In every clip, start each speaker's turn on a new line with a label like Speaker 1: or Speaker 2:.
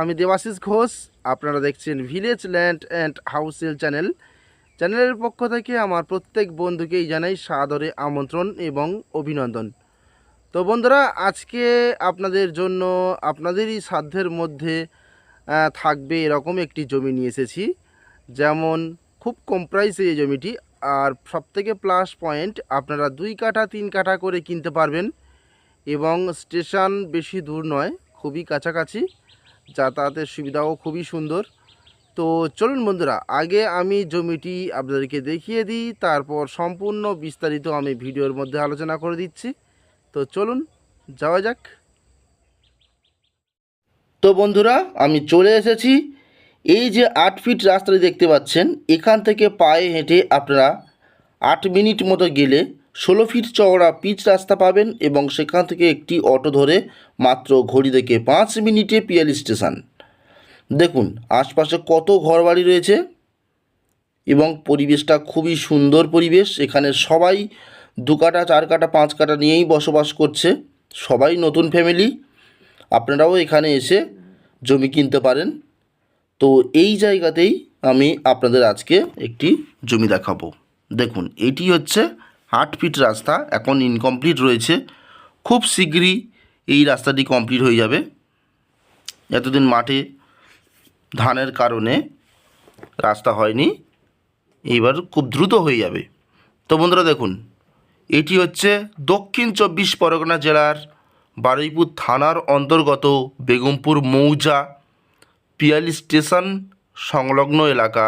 Speaker 1: আমি দেবাশিস ঘোষ, আপনারা দেখছেন village land and household channel চ্যানেলের পক্ষ থেকে আমার প্রত্যেক বন্ধুকেই জানাই সাদরে আমন্ত্রণ এবং অভিনন্দন। তো বন্ধুরা, আজকে আপনাদের জন্য আপনাদেরই সাধ্যের মধ্যে থাকবে এরকম একটি জমি নিয়ে এসেছি। যেমন খুব কম প্রাইসে এই জমিটি, আর সবথেকে প্লাস পয়েন্ট আপনারা দুই কাঠা, তিন কাঠা করে কিনতে পারবেন। এবং স্টেশন বেশি দূর নয়, খুবই কাছাকাছি। যাতায়াতের সুবিধাও খুবই সুন্দর। তো চলুন বন্ধুরা, আগে আমি জমিটি আপনাদেরকে দেখিয়ে দিই, তারপর সম্পূর্ণ বিস্তারিত আমি ভিডিওর মধ্যে আলোচনা করে দিচ্ছি। তো চলুন, যাওয়া যাক। তো বন্ধুরা, আমি চলে এসেছি। এই যে আট ফিট রাস্তাটি দেখতে পাচ্ছেন, এখান থেকে পায়ে হেঁটে আপনারা আট মিনিট মতো গেলে ষোলো ফিট চওড়া পিচ রাস্তা পাবেন এবং সেখান থেকে একটি অটো ধরে মাত্র ঘড়ি থেকে পাঁচ মিনিটে পিয়ালি স্টেশন। দেখুন, আশপাশে কত ঘরবাড়ি রয়েছে এবং পরিবেশটা খুবই সুন্দর পরিবেশ। এখানে সবাই দু কাটা চার কাটা পাঁচ কাটা নিয়েই বসবাস করছে। সবাই নতুন ফ্যামিলি। আপনারাও এখানে এসে জমি কিনতে পারেন। তো এই জায়গাতেই আমি আপনাদের আজকে একটি জমি দেখাবো। দেখুন, এটি হচ্ছে আট ফিট রাস্তা, এখন ইনকমপ্লিট রয়েছে। খুব শীঘ্রই এই রাস্তাটি কমপ্লিট হয়ে যাবে। এতদিন মাঠে ধানের কারণে রাস্তা হয়নি, এইবার খুব দ্রুত হয়ে যাবে। তো বন্ধুরা দেখুন, এটি হচ্ছে দক্ষিণ চব্বিশ পরগনা জেলার বারুইপুর থানার অন্তর্গত বেগমপুর মৌজা পিয়ালি স্টেশন সংলগ্ন এলাকা,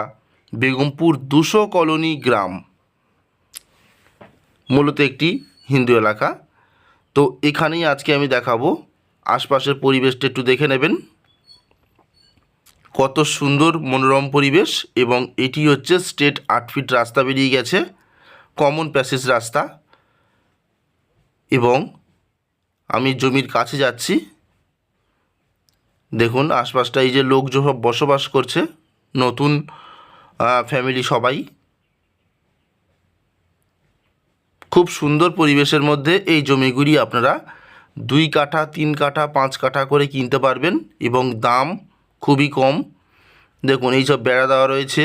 Speaker 1: বেগমপুর দুশো কলোনি গ্রাম। মূলত একটি হিন্দু এলাকা। তো এখানেই আজকে আমি দেখাবো। আশপাশের পরিবেশটা একটু দেখে নেবেন। কত সুন্দর মনোরম পরিবেশ এবং এটি হচ্ছে স্টেট আট ফিট রাস্তা বেরিয়ে গেছে, কমন প্যাসেজ রাস্তা। এবং আমি জমির কাছে যাচ্ছি। দেখুন, আশপাশটা এই যে লোক সব বসবাস করছে, নতুন ফ্যামিলি সবাই। খুব সুন্দর পরিবেশের মধ্যে এই জমিগুলি আপনারা দুই কাঠা, তিন কাঠা, পাঁচ কাঠা করে কিনতে পারবেন এবং দাম খুবই কম। দেখুন এইসব বেড়া দেওয়া রয়েছে।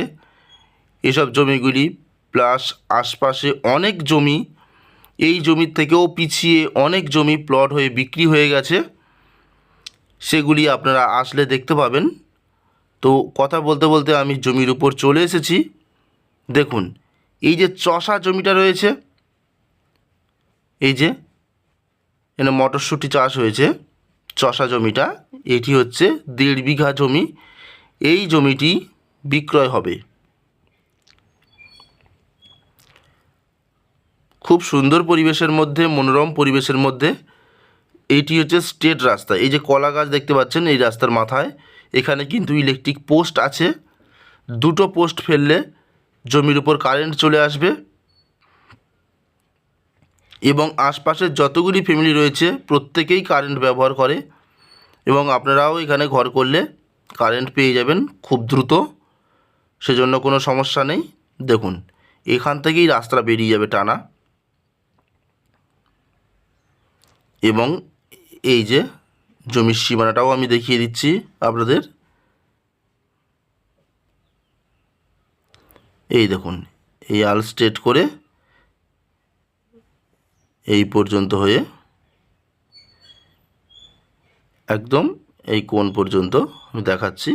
Speaker 1: এসব জমিগুলি প্লাস আশপাশে অনেক জমি। এই জমির থেকেও পিছিয়ে অনেক জমি প্লট হয়ে বিক্রি হয়ে গেছে। সেগুলি আপনারা আসলে দেখতে পাবেন। তো কথা বলতে বলতে আমি জমির উপর চলে এসেছি। দেখুন, এই যে চষা জমিটা রয়েছে এই যে, এখানে মটরশুঁটি চাষ হয়েছে, চষা জমিটা, এটি হচ্ছে দেড় বিঘা জমি, এই জমিটি বিক্রয় হবে। খুব সুন্দর পরিবেশের মধ্যে, মনোরম পরিবেশের মধ্যে এইটি হচ্ছে স্টেট রাস্তা। এই যে কলা গাছ দেখতে পাচ্ছেন, এই রাস্তার মাথায়। এখানে কিন্তু ইলেকট্রিক পোস্ট আছে। দুটো পোস্ট ফেললে জমির উপর কারেন্ট চলে আসবে। এবং আশপাশের যতগুলি ফ্যামিলি রয়েছে, প্রত্যেকেই কারেন্ট ব্যবহার করে এবং আপনারাও এখানে ঘর করলে কারেন্ট পেয়ে যাবেন খুব দ্রুত। সেজন্য কোনো সমস্যা নেই। দেখুন, এখান থেকেই রাস্তাটা বেরিয়ে যাবে টানা। এবং এই যে জমির সীমানাটাও আমি দেখিয়ে দিচ্ছি আপনাদের। এই দেখুন, এই আল স্ট্রেট করে এই পর্যন্ত হয়ে একদম এই কোণ পর্যন্ত আমি দেখাচ্ছি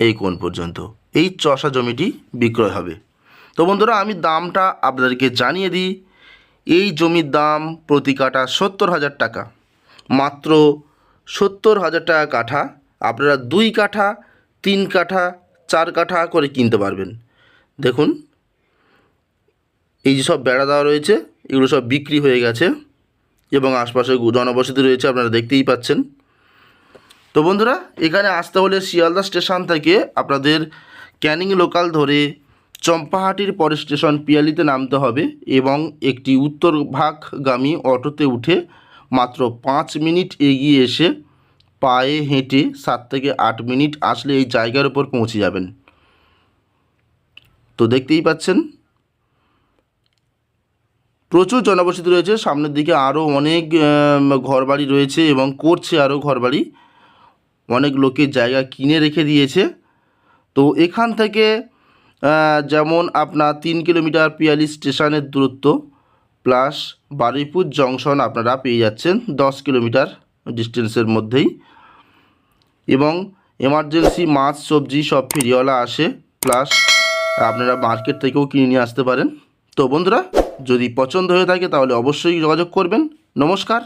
Speaker 1: এই কোণ পর্যন্ত। এই চষা জমিটি বিক্রয় হবে। তো বন্ধুরা, আমি দামটা আপনাদেরকে জানিয়ে দিই। এই জমির দাম প্রতি কাঠা সত্তর হাজার টাকা। মাত্র সত্তর হাজার টাকা কাঠা। আপনারা দুই কাঠা, তিন কাঠা, চার কাঠা করে কিনতে পারবেন। দেখুন, এই যে সব বেড়া দেওয়া রয়েছে। এগুলো সব বিক্রি হয়ে গেছে এবং আশপাশে জনবসতি রয়েছে, আপনারা দেখতেই পাচ্ছেন। তো বন্ধুরা, এখানে আসতে হলে শিয়ালদা স্টেশন থেকে আপনাদের ক্যানিং লোকাল ধরে চম্পাহাটির পরে স্টেশন পিয়ালিতে নামতে হবে এবং একটি উত্তর ভাগগামী অটোতে উঠে মাত্র পাঁচ মিনিট এগিয়ে এসে পায়ে হেঁটে সাত থেকে আট মিনিট আসলে এই জায়গার উপর পৌঁছে যাবেন। তো দেখতেই পাচ্ছেন প্রচুর জনবসতি রয়েছে। সামনের দিকে আরও অনেক ঘরবাড়ি রয়েছে এবং করছে আরও ঘরবাড়ি। অনেক লোকের জায়গা কিনে রেখে দিয়েছে। তো এখান থেকে যেমন আপনার তিন কিলোমিটার পিয়ালি স্টেশনের দূরত্ব, প্লাস বারুইপুর জংশন আপনারা পেয়ে যাচ্ছেন দশ কিলোমিটার ডিস্টেন্সের মধ্যেই। এবং এমার্জেন্সি মাছ, সবজি সব ফেরিওয়ালা আসে, প্লাস আপনারা মার্কেট থেকেও কিনে নিয়ে আসতে পারেন। তো বন্ধুরা যদি পছন্দ হয়ে থাকে তাহলে অবশ্যই যোগাযোগ করবেন। নমস্কার।